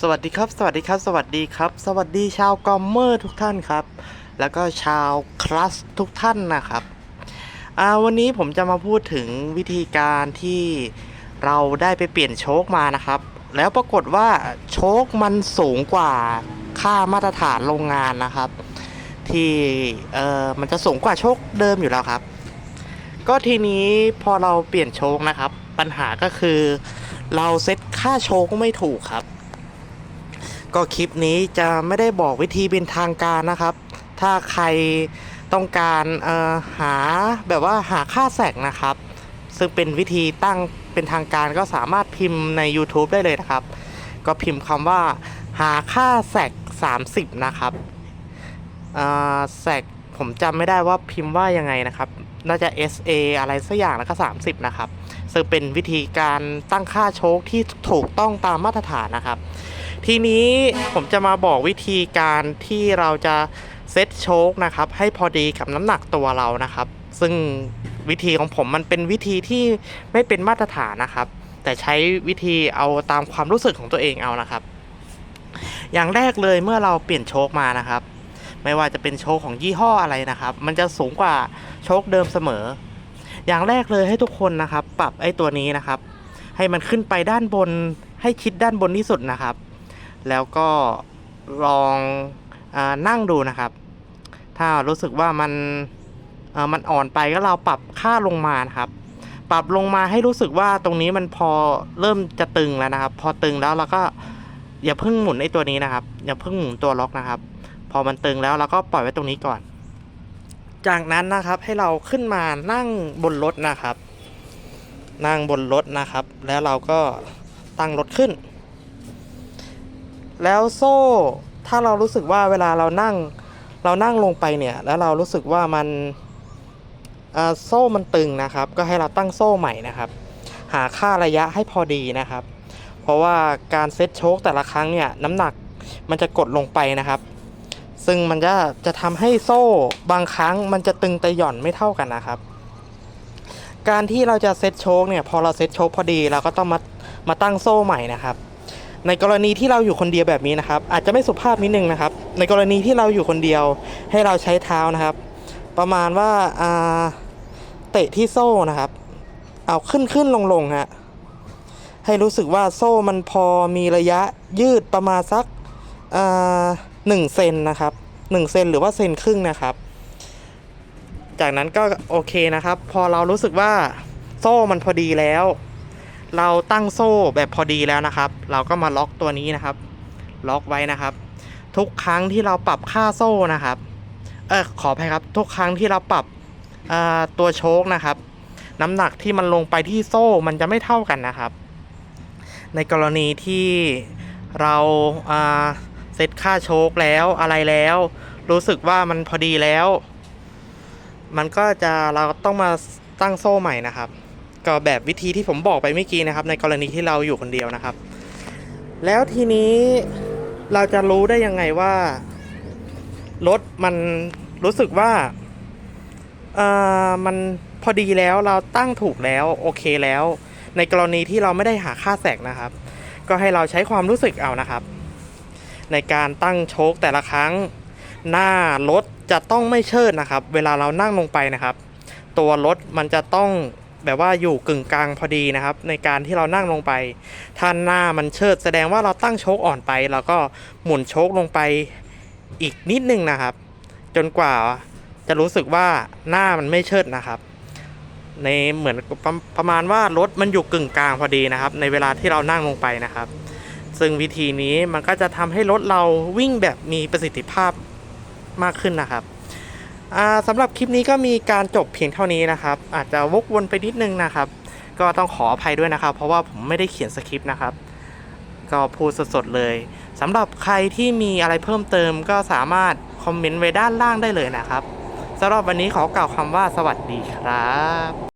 สวัสดีครับ สวัสดีครับ สวัสดีครับ สวัสดีชาวกอมเมอร์ทุกท่านครับ แล้วก็ชาวคลัสทุกท่านนะครับอ่าวันนี้ผมจะมาพูดถึงวิธีการที่เราได้ไปเปลี่ยนโชคมานะครับ แล้วปรากฏว่าโชคมันสูงกว่าค่ามาตรฐานโรงงานนะครับ ที่เออมันจะสูงกว่าโชคเดิมอยู่แล้วครับ ก็ทีนี้พอเราเปลี่ยนโชคนะครับ ปัญหาก็คือเราเซตค่าโชคไม่ถูกครับ ก็คลิปนี้จะไม่ได้บอกวิธีเป็นทางการนะครับ ถ้าใครต้องการหาแบบว่าหาค่าแสกนะครับ ซึ่งเป็นวิธีตั้งเป็นทางการก็สามารถพิมพ์ใน YouTube ได้เลยนะครับ ก็พิมพ์คำว่า หาค่าแสก30 นะครับแสกผมจำไม่ได้ว่าพิมพ์ว่ายังไงนะครับ น่าจะ SA อะไรสักอย่างแล้วก็ 30 นะครับ ซึ่งเป็นวิธีการตั้งค่าโชคที่ถูกต้องตามมาตรฐานนะครับ ทีนี้ผมจะมาบอกวิธีการที่เราจะเซตโชคนะครับ ให้พอดีกับน้ำหนักตัวเรานะครับ ซึ่งวิธีของผมมันเป็นวิธีที่ไม่เป็นมาตรฐานนะครับ แต่ใช้วิธีเอาตามความรู้สึกของตัวเองเอานะครับ อย่างแรกเลยเมื่อเราเปลี่ยนโชคมานะครับ ไม่ว่าจะเป็นโชคของยี่ห้ออะไรนะครับ มันจะสูงกว่าโชคเดิมเสมอ อย่างแรกเลยให้ทุกคนนะครับ ปรับไอ้ตัวนี้นะครับ ให้มันขึ้นไปด้านบนให้ชิดด้านบนที่สุดนะครับ แล้วก็ลองอนั่งดูนะครับ ถ้ารู้สึกว่ามันมันอ่อนไปก็เราปรับค่าลงมานะครับ ปรับลงมาให้รู้สึกว่าตรงนี้มันพอเริ่มจะตึงแล้วนะครับ พอตึงแล้วเราก็อย่าเพิ่งหมุนไอ้ตัวนี้นะครับ อย่าเพิ่งหมุนตัวล็อกนะครับ พอมันตึงแล้วเราก็ปล่อยไว้ตรงนี้ก่อน จากนั้นนะครับให้เราขึ้นมานั่งบนรถนะครับ นั่งบนรถนะครับ แล้วเราก็ตั้งรถขึ้น แล้วโซ่ ถ้าเรารู้สึกว่าเวลาเรานั่ง เรานั่งลงไปเนี่ย แล้วเรารู้สึกว่ามันโซ่มันตึงนะครับ ก็ให้เราตั้งโซ่ใหม่นะครับ หาค่าระยะให้พอดีนะครับ เพราะว่าการเซ็ตโชคแต่ละครั้งเนี่ยน้ำหนักมันจะกดลงไปนะครับ ซึ่งมันจะจะทำให้โซ่บางครั้งมันจะตึงแต่หย่อนไม่เท่ากันนะครับ การที่เราจะเซ็ตโชคเนี่ยพอเราเซ็ตโชคพอดีเราก็ต้องมามาตั้งโซ่ใหม่นะครับ ในกรณีที่เราอยู่คนเดียวแบบนี้นะครับ อาจจะไม่สุภาพนิดนึงนะครับ ในกรณีที่เราอยู่คนเดียวให้เราใช้เท้านะครับ ประมาณว่าอ่าเตะที่โซ่นะครับ เอาขึ้นขึ้นลงลงฮะให้รู้สึกว่าโซ่มันพอมีระยะยืดประมาณสักอ่าหนึ่งเซนนะครับหนึ่งเซนหรือว่าเซนครึ่งนะครับ จากนั้นก็โอเคนะครับ พอเรารู้สึกว่าโซ่มันพอดีแล้ว เราตั้งโซ่แบบพอดีแล้วนะครับ เราก็มาล็อกตัวนี้นะครับ ล็อกไว้นะครับ ทุกครั้งที่เราปรับค่าโซ่นะครับ เออขออภัยครับ ทุกครั้งที่เราปรับตัวโชคนะครับ น้ำหนักที่มันลงไปที่โซ่มันจะไม่เท่ากันนะครับ ในกรณีที่เราอ่าเซตค่าโชคแล้วอะไรแล้ว รู้สึกว่ามันพอดีแล้ว มันก็จะเราต้องมาตั้งโซ่ใหม่นะครับ ก็แบบวิธีที่ผมบอกไปเมื่อกี้นะครับ ในกรณีที่เราอยู่คนเดียวนะครับ แล้วทีนี้เราจะรู้ได้ยังไงว่ารถมันรู้สึกว่าเอ่อมันพอดีแล้วเราตั้งถูกแล้วโอเคแล้ว ในกรณีที่เราไม่ได้หาค่าแสกนะครับ ก็ให้เราใช้ความรู้สึกเอานะครับ ในการตั้งโชคแต่ละครั้ง หน้ารถจะต้องไม่เชิดนะครับ เวลาเรานั่งลงไปนะครับ ตัวรถมันจะต้อง แบบว่าอยู่กึ่งกลางพอดีนะครับ ในการที่เรานั่งลงไปถ้านหน้ามันเชิดแสดงว่าเราตั้งโชคอ่อนไป แล้วก็หมุนโชคลงไปอีกนิดนึงนะครับ จนกว่าจะรู้สึกว่าหน้ามันไม่เชิดนะครับ ในเหมือนประประมาณว่ารถมันอยู่กึ่งกลางพอดีนะครับ ในเวลาที่เรานั่งลงไปนะครับ ซึ่งวิธีนี้มันก็จะทำให้รถเราวิ่งแบบมีประสิทธิภาพมากขึ้นนะครับ สำหรับคลิปนี้ก็มีการจบเพียงเท่านี้นะครับ อาจจะวกวนไปนิดนึงนะครับ ก็ต้องขออภัยด้วยนะครับ เพราะว่าผมไม่ได้เขียนสคริปต์นะครับ ก็พูดสดๆเลยสำหรับใครที่มีอะไรเพิ่มเติมก็สามารถคอมเมนต์ไว้ด้านล่างได้เลยนะครับสำหรับวันนี้ขอกล่าวคำว่าสวัสดีครับ